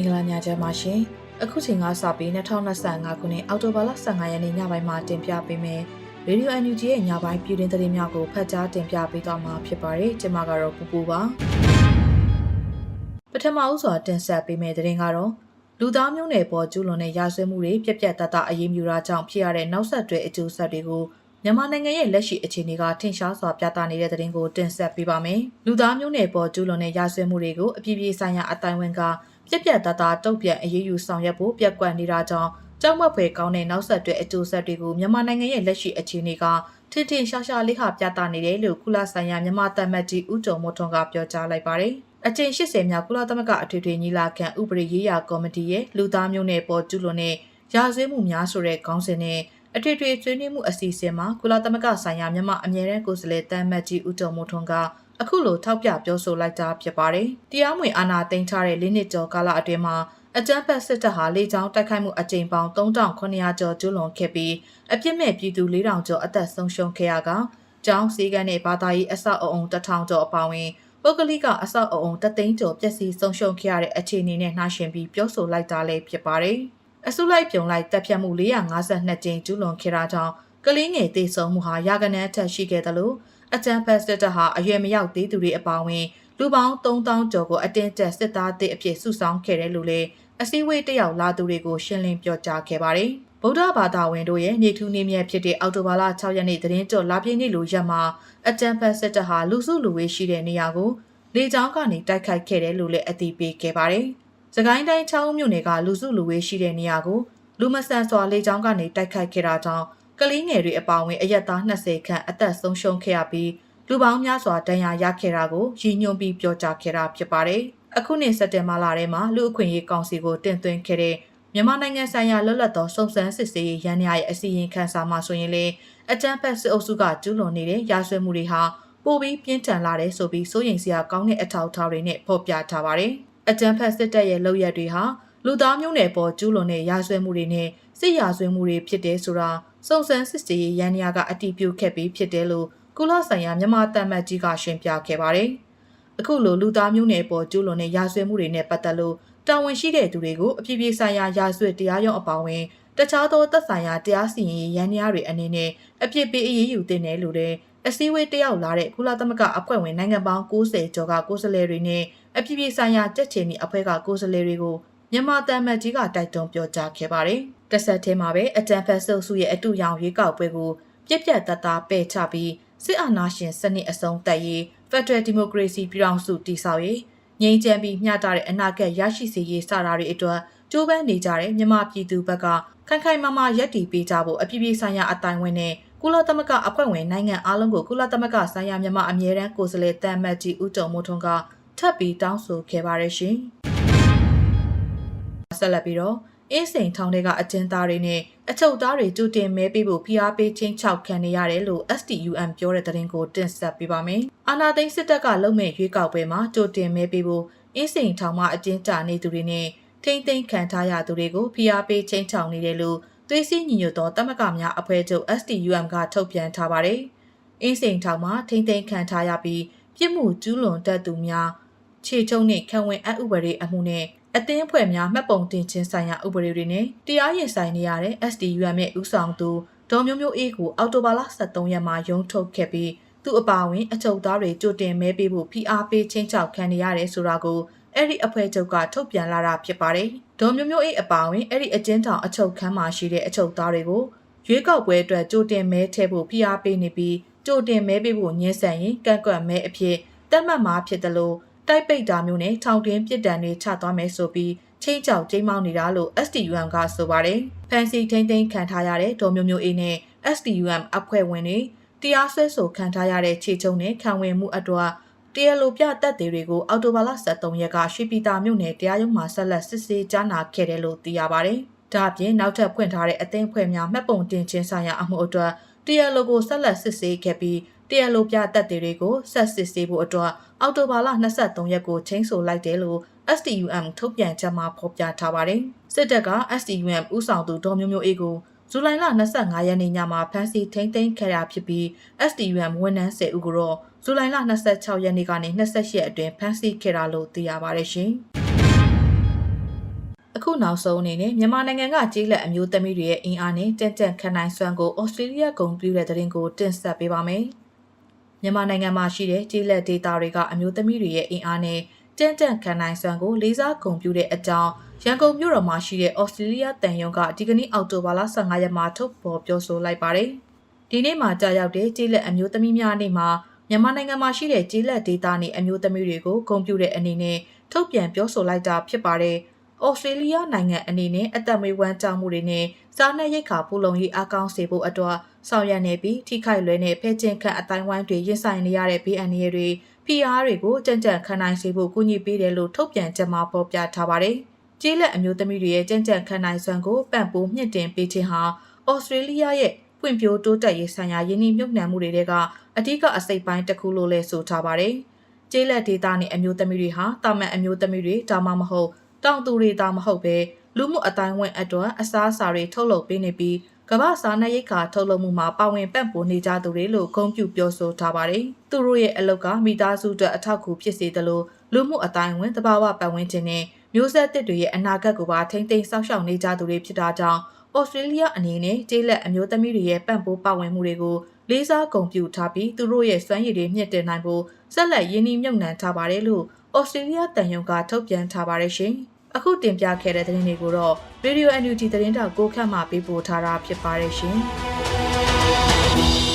င်္ဂလာညချမ်းပါရှင်။အခုချိန်ကစပြီး2025ခုနှစ်အောက်တိုဘာလ15ရက်နေ့ညပိုင်းမှာတင်ပြပေးမယ်။ Radio NUG ရဲ့ညပိုင်းပြည်တွင်သတင်းများကိုဖတ်ကြားတင်ပြပေးသွားမှာဖြစ်ပါတယ်။ကျွန်မကတော့ပူပူပါ။ပထမဦးစွာတင်ဆက်ပေးမယ့်သတင်းကတော့လူသားမျိုးနွယ်ပေါ်ကျူးလွန်တဲ့ရာဇဝတ်မှုတွေပြက်ပြက်တတ်တာအရေးမြူတာကြောင့်ဖြစ်ရတဲ့နောက်ဆက်တွဲအကျိုးဆက်တွေကိုမြန်မာနိုင်ငံရဲ့လက်ရှိအခြေအနေကထင်ရှားစွာပြသနေတဲ့သတင်းကိုတင်ဆက်ပေးပါမယ်။လူသားမျိုးနွယ်ပေါ်ကျူးလွန်တဲ့ရာဇဝတ်မှုတွေကိုအပြည်ပြည်ဆိုင်ရာအတိုင်းအဝန်က ပြက်ပြက်တသားတုတ်ပြန်အရေးယူဆောင်ရွက်ဖို့ပြက်ကွက်နေတာကြောင့်ကြောက်မက်ဖွယ်ကောင်းတဲ့နောက်ဆက်တွဲအကျိုးဆက်တွေကိုမြန်မာနိုင်ငံရဲ့လက်ရှိအခြေအနေကထင်ထင်ရှားရှားလေးဟာပြသနေတယ်လို့ကုလဆိုင်ရာမြန်မာတမတ်ကြီးဦးကျော်မိုးထွန်းကပြောကြားလိုက်ပါတယ်။အကျဉ်80မြောက်ကုလသမဂ္ဂအထွေထွေညီလာခံဥပဒေရေးရာကော်မတီရဲ့လူသားမျိုးနွယ်ပေါ်ကျူးလွန်တဲ့ရာဇဝတ်မှုများဆိုတဲ့ခေါင်းစဉ်နဲ့အထွေထွေဆွေးနွေးမှုအစီအစဉ်မှာကုလသမဂ္ဂဆိုင်ရာမြန်မာအမြဲတမ်းကိုယ်စားလှယ်တမ်းမတ်ကြီးဦးကျော်မိုးထွန်းက အခုလိုထောက်ပြပြောဆိုလိုက်တာဖြစ်ပါတယ်။တရားမဝင်အာဏာသိမ်းထားတဲ့လေးနှစ်ကျော်ကာလအတွင်းမှာအကြမ်းဖက်စစ်တပ်ဟာလေကြောင်းတိုက်ခိုက်မှုအကြိမ်ပေါင်း3900ကျော်ကျူးလွန်ခဲ့ပြီးအပြစ်မဲ့ပြည်သူ4000ကျော်အသက်ဆုံးရှုံးခဲ့ရကကျောင်းစည်းကမ်းနဲ့ဘာသာရေးအဆောက်အအုံ1000ကျော်အပါအဝင်ပုဂ္ဂလိကအဆောက်အအုံတသိန်းကျော်ပျက်စီးဆုံးရှုံးခဲ့ရတဲ့အခြေအနေနဲ့နှိုင်းယှဉ်ပြီးပြောဆိုလိုက်တာလည်းဖြစ်ပါတယ်။အစုလိုက်ပြုံလိုက်တပ်ဖြတ်မှု452ကြိမ်ကျူးလွန်ခဲ့တာကြောင့်ကလေးငယ်သေဆုံးမှုဟာရာဂဏန်းထက်ရှိခဲ့တယ်လို့ အကြံဖက်စစ်တပ်ဟာအရွယ်မရောက်သေးသူတွေအပါအဝင်လူပေါင်း3000ကျော်ကိုအတင်းကျပ်စစ်သားတစ်အဖြစ်စုဆောင်းခဲ့တယ်လို့လည်းအစည်းအဝေးတက်ရောက်လာသူတွေကိုရှင်းလင်းပြောကြားခဲ့ပါတယ်။ဗုဒ္ဓဘာသာဝင်တို့ရဲ့နေထူးနေမြဲဖြစ်တဲ့အောက်တိုဘာလ6ရက်နေ့သတင်းကြော်လာပြည့်နေ့လိုရက်မှာအကြံဖက်စစ်တပ်ဟာလူစုလူဝေးရှိတဲ့နေရာကိုလေကြောင်းကနေတိုက်ခိုက်ခဲ့တယ်လို့လည်းအသိပေးခဲ့ပါတယ်။စကိုင်းတိုင်းချောင်းမြို့နယ်ကလူစုလူဝေးရှိတဲ့နေရာကိုလူမဆန်စွာလေကြောင်းကနေတိုက်ခိုက်ခဲ့တာကြောင့် ကလေးငယ်တွေအပါအဝင်အရက်သား20ခန့်အသက်ဆုံးရှုံးခဲ့ရပြီးလူပေါင်းများစွာဒဏ်ရာရခဲ့တာကိုရည်ညွှန်းပြီးပြောကြားခဲ့တာဖြစ်ပါတယ်။အခုနှစ်စက်တင်ဘာလထဲမှာလူအခွင့်အရေးကောင်စီကိုတင်သွင်းခဲ့တဲ့မြန်မာနိုင်ငံဆိုင်ရာလွတ်လပ်သောစုံစမ်းစစ်ဆေးရေးရန်ရာရဲ့အစီရင်ခံစာမှာဆိုရင်လေအကြမ်းဖက်စစ်အုပ်စုကကျူးလွန်နေတဲ့ရာဇဝတ်မှုတွေဟာပိုပြီးပြင်းထန်လာတဲ့ဆိုပြီးစိုးရိမ်စရာကောင်းတဲ့အထောက်အထားတွေနဲ့ဖော်ပြထားပါတယ်။အကြမ်းဖက်စစ်တပ်ရဲ့လုပ်ရက်တွေဟာ လူသားမျိုးနွယ်ပေါ်ကျူးလွန်တဲ့ရာဇဝတ်မှုတွေနဲ့စစ်ရာဇဝတ်မှုတွေဖြစ်တဲ့ဆိုတာစုံစမ်းစစ်ဆေးရေးရန်ရာကအတည်ပြုခဲ့ပြီးဖြစ်တယ်လို့ကုလဆိုင်ရာမြန်မာတမတ်ကြီးကရှင်းပြခဲ့ပါတယ်။အခုလိုလူသားမျိုးနွယ်ပေါ်ကျူးလွန်တဲ့ရာဇဝတ်မှုတွေနဲ့ပတ်သက်လို့တာဝန်ရှိတဲ့သူတွေကိုအပြည့်ပြည့်ဆိုင်ရာရာဇဝတ်တရားရုံးအပေါင်းဝင်တခြားသောသက်ဆိုင်ရာတရားစီရင်ရေးရန်ရာတွေအနေနဲ့အပြစ်ပေးအရေးယူတင်တယ်လို့လည်းအစည်းအဝေးတက်ရောက်လာတဲ့ကုလသမဂ္ဂအဖွဲ့ဝင်နိုင်ငံပေါင်း90ကျော်ကကိုယ်စားလှယ်တွေနဲ့အပြည့်ပြည့်ဆိုင်ရာကြက်ချင်နီအဖွဲ့ကကိုယ်စားလှယ်တွေကို မြန်မာတမတ်ကြီးကတိုက်တွန်းပြောကြားခဲ့ပါတယ်။တစ်ဆက်တည်းမှာပဲအတန်ဖက်ဆုပ်စုရဲ့အတူရောင်ရွေးကောက်ပွဲကိုပြက်ပြက်တသားပယ်ချပြီးစစ်အာဏာရှင်စနစ်အဆုံးသတ်ရေး Federal Democracy ပြည်ထောင်စုတည်ဆောက်ရေးငြိမ်းချမ်းပြီးမျှတတဲ့အနာဂတ်ရရှိစေရေးစတာတွေအတွက်ကြိုးပမ်းနေကြတဲ့မြန်မာပြည်သူဘက်ကခိုင်ခိုင်မာမာရပ်တည်ပေးကြဖို့အပြည်ပြည်ဆိုင်ရာအတိုင်းဝင်နဲ့ကုလသမဂ္ဂအဖွဲ့ဝင်နိုင်ငံအားလုံးကိုကုလသမဂ္ဂဆိုင်ရာမြန်မာအမြဲတမ်းကိုယ်စားလှယ်တမ်မတ်ကြီးဦးတုံမိုးထွန်းကထပ်ပြီးတောင်းဆိုခဲ့ပါတယ်ရှင်။ ဆက်လက်ပြီးတော့အင်းစိန်ထောင်တွေကအကျဉ်းသားတွေနဲ့အချုပ်သားတွေကြိုတင်မဲပေးဖို့ဖိအားပေးချင်းချောက်ခံနေရတယ်လို့ STUM ပြောတဲ့သတင်းကိုတင်ဆက်ပေးပါမယ်။အာနာသိန်းစစ်တပ်ကလုံမဲ့ရွေးကောက်ပွဲမှာကြိုတင်မဲပေးဖို့အင်းစိန်ထောင်မှာအကျဉ်းချနေသူတွေနဲ့ထိမ့်သိမ်းခံထားရသူတွေကိုဖိအားပေးချင်းချောက်နေတယ်လို့သွေးစည်းညီညွတ်သောတမကများအဖွဲ့ချုပ် STUM ကထုတ်ပြန်ထားပါတယ်။အင်းစိန်ထောင်မှာထိမ့်သိမ်းခံထားရပြီးပြစ်မှုကျူးလွန်တတ်သူများခြေချုံနဲ့ခံဝင်အဥပဒေအမှုနဲ့ အသင်းအဖွဲ့များမှတ်ပုံတင်ခြင်းဆိုင်ရာဥပဒေတွေနဲ့တရားရင်ဆိုင်နေရတဲ့ SDUM ရဲ့ဥဆောင်သူဒေါ်မျိုးမျိုးအေးကိုအောက်တိုဘာလ23ရက်မှာရုံးထုတ်ခဲ့ပြီးသူအပါအဝင်အချုပ်သားတွေကြိုတင်မဲပေးဖို့ဖိအားပေးချင်းချောက်ခံနေရတယ်ဆိုတာကိုအဲ့ဒီအဖွဲ့ချုပ်ကထုတ်ပြန်လာတာဖြစ်ပါတယ်။ဒေါ်မျိုးမျိုးအေးအပါအဝင်အဲ့ဒီအကျဉ်းထောင်အချုပ်ခန်းမှာရှိတဲ့အချုပ်သားတွေကိုရွေးကောက်ပွဲအတွက်ကြိုတင်မဲထည့်ဖို့ဖိအားပေးနေပြီးကြိုတင်မဲပေးဖို့ညှင်းဆန်ရင်ကန့်ကွက်မဲအဖြစ်တတ်မှတ်မှာဖြစ်တယ်လို့ တိုက်ပိတ်တာမျိုးနဲ့ထောင်တွင်းပြစ်ဒဏ်တွေချသွားမယ်ဆိုပြီးချင်းကြောက်ကျိမ်းမောင်းနေတာလို့ STUM ကဆိုပါတယ်။ဖန်စီထိမ့်သိမ်းခံထားရတဲ့ဒေါ်မျိုးမျိုးအေးနဲ့ STUM အဖွဲ့ဝင်တွေတရားစွဲဆိုခံထားရတဲ့ခြေချုံနဲ့ခံဝင်မှုအတွက်တရားလိုပြတက်တွေတွေကိုအော်တိုဘာလ23ရက်ကရွှေပြည်သာမြို့နယ်တရားရုံးမှာဆက်လက်စစ်ဆေးကြားနာခဲ့တယ်လို့သိရပါတယ်။ဒါ့အပြင်နောက်ထပ်ဖွင့်ထားတဲ့အသင်းဖွဲ့များမှတ်ပုံတင်ခြင်းဆိုင်ရာအမှုအတွက်တရားလိုကိုဆက်လက်စစ်ဆေးခဲ့ပြီး တရားလိုပြတက်တွေကိုဆက်စစ်ဆေးဖို့အတွက်အောက်တိုဘာလ23ရက်ကိုချိန်ဆိုလိုက်တယ်လို့ STUM ထုတ်ပြန်ချက်မှာဖော်ပြထားပါတယ်။စစ်တပ်က STUM ဥဆောင်သူဒေါ်မျိုးမျိုးအေးကိုဇူလိုင်လ25ရက်နေ့ညမှာဖမ်းဆီးထိန်းသိမ်းခဲ့တာဖြစ်ပြီး STUM ဝန်ထမ်း10ဦးကိုတော့ဇူလိုင်လ26ရက်နေ့ကနေ28ရက်အတွင်းဖမ်းဆီးခဲ့တာလို့သိရပါတယ်ရှင်။အခုနောက်ဆုံးအနေနဲ့မြန်မာနိုင်ငံကကြေးလက်အမျိုးသမီးတွေရဲ့အင်အားနဲ့တင့်တန့်ခံနိုင်စွမ်းကိုဩစတြေးလျဂုံပြူတဲ့သတင်းကိုတင်ဆက်ပေးပါမယ်။ မြန်မာနိုင်ငံမှာရှိတဲ့ကြေးလက်ဒေတာတွေကအမျိုးသမီးတွေရဲ့အင်အားနဲ့တင့်တန့်ခံနိုင်စွမ်းကိုလေးစားဂုံပြူတဲ့အကြောင်းရန်ကုန်မြို့တော်မှာရှိတဲ့ဩစတြေးလျတန်ယုံကဒီကနေ့အောက်တိုဘာလ15ရက်မှာထုတ်ဖော်ပြောဆိုလိုက်ပါတယ်။ဒီနေ့မှာကြာရောက်တဲ့ကြေးလက်အမျိုးသမီးများနေ့မှာမြန်မာနိုင်ငံမှာရှိတဲ့ကြေးလက်ဒေတာနဲ့အမျိုးသမီးတွေကိုဂုံပြူတဲ့အနေနဲ့ထုတ်ပြန်ပြောဆိုလိုက်တာဖြစ်ပါတယ်။ ဩစတြေးလျနိုင်ငံအနေနဲ့အသက်မွေးဝမ်းကြောင်းမှုတွေနဲ့စားနပ်ရိက္ခာပူလုံရေးအကောင်းစေဖို့အတွက်ဆောင်ရွက်နေပြီးထိခိုက်လွယ်တဲ့ဖဲ့ကျင်ခန့်အတိုင်းဝိုင်းတွေရင်ဆိုင်နေရတဲ့ဘေးအန္တရာယ်တွေ PR တွေကိုကြံ့ကြံ့ခံနိုင်စေဖို့ကူညီပေးတယ်လို့ထုတ်ပြန်ချက်မှာဖော်ပြထားပါတယ်။ကျေးလက်အမျိုးသမီးတွေရဲ့ကြံ့ကြံ့ခံနိုင်စွမ်းကိုပံ့ပိုးမြင့်တင်ပေးခြင်းဟာဩစတြေးလျရဲ့ဖွံ့ဖြိုးတိုးတက်ရေးဆိုင်ရာယင်းနှမြုပ်နှံမှုတွေကအထူးကအစိပ်ပိုင်းတစ်ခုလို့လည်းဆိုထားပါတယ်။ကျေးလက်ဒေသနဲ့အမျိုးသမီးတွေဟာတာမန်အမျိုးသမီးတွေဒါမှမဟုတ် တောင်သူတွေဒါမှမဟုတ်ပဲလူမှုအတိုင်းဝန်းအတွက်အစားအစာတွေထုတ်လုပ်ပေးနေပြီးကမ္ဘာစားနပ်ရိက္ခာထုတ်လုပ်မှုမှာပါဝင်ပံ့ပိုးနေကြသူတွေလို့ဂုဏ်ပြုပြောဆိုထားပါတယ်။သူတို့ရဲ့အလုပ်ကမိသားစုအတွက်အထောက်အကူဖြစ်စေသလိုလူမှုအတိုင်းဝန်းတဘာဝပတ်ဝန်းကျင်နဲ့မျိုးဆက်သစ်တွေရဲ့အနာဂတ်ကိုပါထိမ့်သိမ်းစောင့်ရှောက်နေကြသူတွေဖြစ်တာကြောင့်ဩစတြေးလျအနေနဲ့ကျေးလက်အမျိုးသမီးတွေရဲ့ပံ့ပိုးပါဝင်မှုတွေကိုလေးစားဂုဏ်ပြုထားပြီးသူတို့ရဲ့စွမ်းရည်တွေမြင့်တင်နိုင်ဖို့ဆက်လက်ရင်းနှီးမြှုပ်နှံထားပါတယ်လို့ ဩစတြေးလျတန်ယုံကထုတ်ပြန်ထားပါတယ်ရှင်။အခုတင်ပြခဲ့တဲ့သတင်းတွေကိုတော့ Radio NUG သတင်းတောက်ကိုခန့်မှပေးပို့ထားတာဖြစ်ပါတယ်ရှင်။